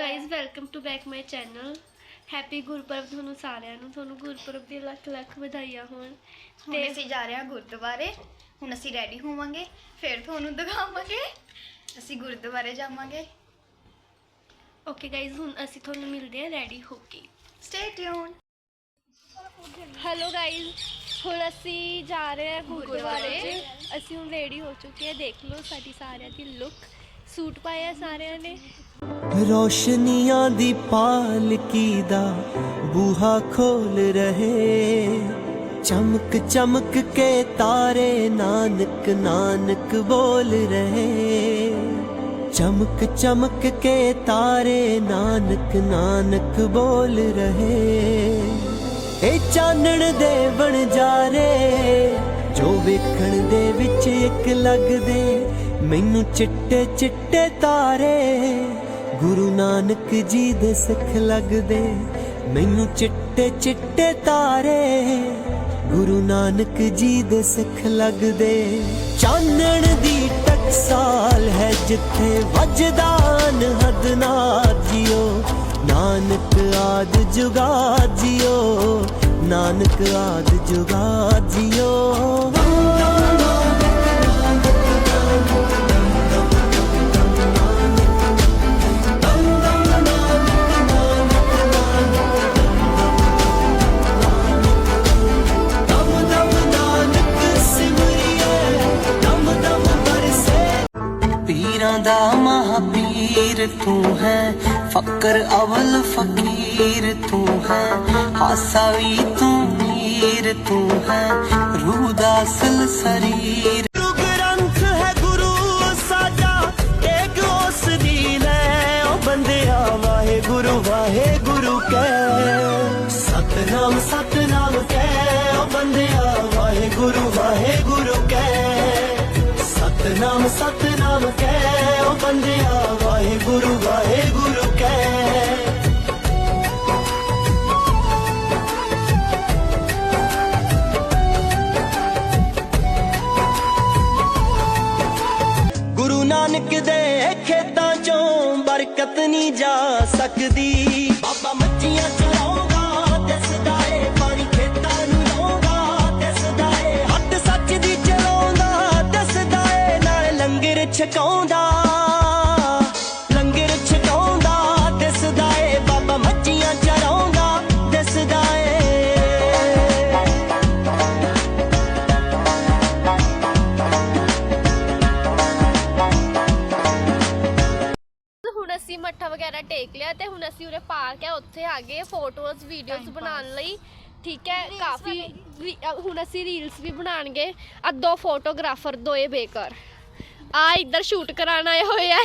Guys welcome to back my channel happy Gurpurab ਤੁਹਾਨੂੰ ਸਾਰਿਆਂ ਨੂੰ। ਤੁਹਾਨੂੰ ਗੁਰਪੁਰਬ ਦੀ ਲੱਖ ਲੱਖ ਵਧਾਈਆਂ ਹੋਣ। ਤੇ ਅਸੀਂ ਜਾ ਰਹੇ ਹਾਂ ਗੁਰਦੁਆਰੇ। ਹੁਣ ਅਸੀਂ ਰੈਡੀ ਹੋਵਾਂਗੇ। ਫਿਰ ਤੁਹਾਨੂੰ ਦਿਖਾਵਾਂਗੇ। ਅਸੀਂ ਗੁਰਦੁਆਰੇ ਜਾਵਾਂਗੇ। ਓਕੇ ਗਾਇਜ਼ ਹੁਣ ਅਸੀਂ ਤੁਹਾਨੂੰ ਮਿਲਦੇ ਹਾਂ ਰੈਡੀ ਹੋ ਕੇ। ਸਟੇ ਟਿਊਨ ਹੈਲੋ ਗਾਇਜ਼ ਹੁਣ ਅਸੀਂ ਜਾ ਰਹੇ ਹਾਂ ਗੁਰਦੁਆਰੇ। ਅਸੀਂ ਹੁਣ ਰੈਡੀ ਹੋ ਚੁੱਕੇ ਹਾਂ। ਦੇਖ ਲਓ ਸਾਡੀ ਸਾਰਿਆਂ ਦੀ ਲੁੱਕ ਸੂਟ ਪਾਇਆ ਸਾਰਿਆਂ ਨੇ। ਰੋਸ਼ਨੀਆਂ ਦੀ ਪਾਲਕੀ ਦਾ ਬੂਹਾ ਖੋਲ ਰਹੇ। ਚਮਕ ਚਮਕ ਕੇ ਤਾਰੇ ਨਾਨਕ ਨਾਨਕ ਬੋਲ ਰਹੇ। ਚਮਕ ਚਮਕ ਕੇ ਤਾਰੇ ਨਾਨਕ ਨਾਨਕ ਬੋਲ ਰਹੇ। ਏ ਚਾਨਣ ਦੇ ਬਣ ਜਾ ਰੇ ਜੋ ਵੇਖਣ ਦੇ ਵਿੱਚ ਇੱਕ ਲੱਗਦੇ। ਮੈਨੂੰ ਚਿੱਟੇ ਚਿੱਟੇ ਤਾਰੇ ਗੁਰੂ ਨਾਨਕ ਜੀ ਦੇ ਸਿੱਖ ਲੱਗਦੇ, ਮੈਨੂੰ ਚਿੱਟੇ ਚਿੱਟੇ ਤਾਰੇ। ਗੁਰੂ ਨਾਨਕ ਜੀ ਦੇ ਸਿੱਖ ਲੱਗਦੇ, ਚਾਨਣ ਦੀ ਟਕਸਾਲ ਹੈ ਜਿੱਥੇ ਵੱਜਦਾ ਅਨਹਦ ਨਾਦ ਜਿਓ। ਨਾਨਕ ਆਦ ਜੁਗਾ ਜੀਓ, ਨਾਨਕ ਆਦ ਜੁਗਾ ਜੀਓ। ਦਾ ਮਹਾਪੀਰ ਤੂੰ ਹੈ। ਫਕਰ ਅਵਲ ਫਕੀਰ ਤੂੰ ਹੈ। ਹਾਸਾ ਵੀ ਤੂੰ ਮੀਰ ਤੂੰ ਹੈ। ਰੂਹ ਦਾ ਅਸਲ ਸਰੀਰ। ਗੁਰੂ ਸਾਡਾ ਬੰਦਿਆ ਵਾਹਿਗੁਰੂ ਵਾਹਿਗੁਰੂ ਕਹਿ। ਸਤਨਾਮ ਸਤਨਾਮ ਕਹਿ। ਉਹ ਬੰਦਿਆ ਵਾਹਿਗੁਰੂ ਵਾਹਿਗੁਰੂ ਕਹਿ। ਸਤਨਾਮ ਸਤਨਾਮ ਕਹਿ। ਉਹ ਬੰਦਿਆ, ਵਾਹਿਗੁਰੂ ਵਾਹਿਗੁਰੂ ਕਹਿ ਗੁਰੂ ਨਾਨਕ ਦੇ ਖੇਤਾਂ ਚੋਂ ਬਰਕਤ ਨਹੀਂ ਜਾ ਸਕਦੀ। ਬਾਬਾ ਮੱਝੀਆਂ ਚਰਾਉਂਦਾ, ਦਿਸਦਾ ਏ, ਪਾਣੀ ਖੇਤਾਂ ਨੂੰ ਲਾਉਂਦਾ, ਦਿਸਦਾ ਏ। ਹੱਥ ਸੱਚ ਦੀ ਚਲਾਉਂਦਾ, ਦਿਸਦਾ ਏ, ਨਾਲ ਲੰਗਰ ਛਕਾਉਂਦਾ। ਵਗੈਰਾ ਟੇਕ ਲਿਆ ਤੇ ਹੁਣ ਅਸੀਂ ਉਰੇ ਪਾਰਕ ਹੈ ਉੱਥੇ ਆ ਗਏ ਫੋਟੋਜ਼ ਵੀਡੀਓਜ਼ ਬਣਾਉਣ ਲਈ। ਠੀਕ ਹੈ ਕਾਫੀ ਰੀ- ਅ, ਹੁਣ ਅਸੀਂ ਰੀਲਸ ਵੀ ਬਣਾਣਗੇ ਆ ਦੋ ਫੋਟੋਗ੍ਰਾਫਰ ਦੋਏ ਬੇਕਰ। ਆ ਇੱਧਰ ਸ਼ੂਟ ਕਰਾਉਣ ਆਏ ਹੋਏ ਆ।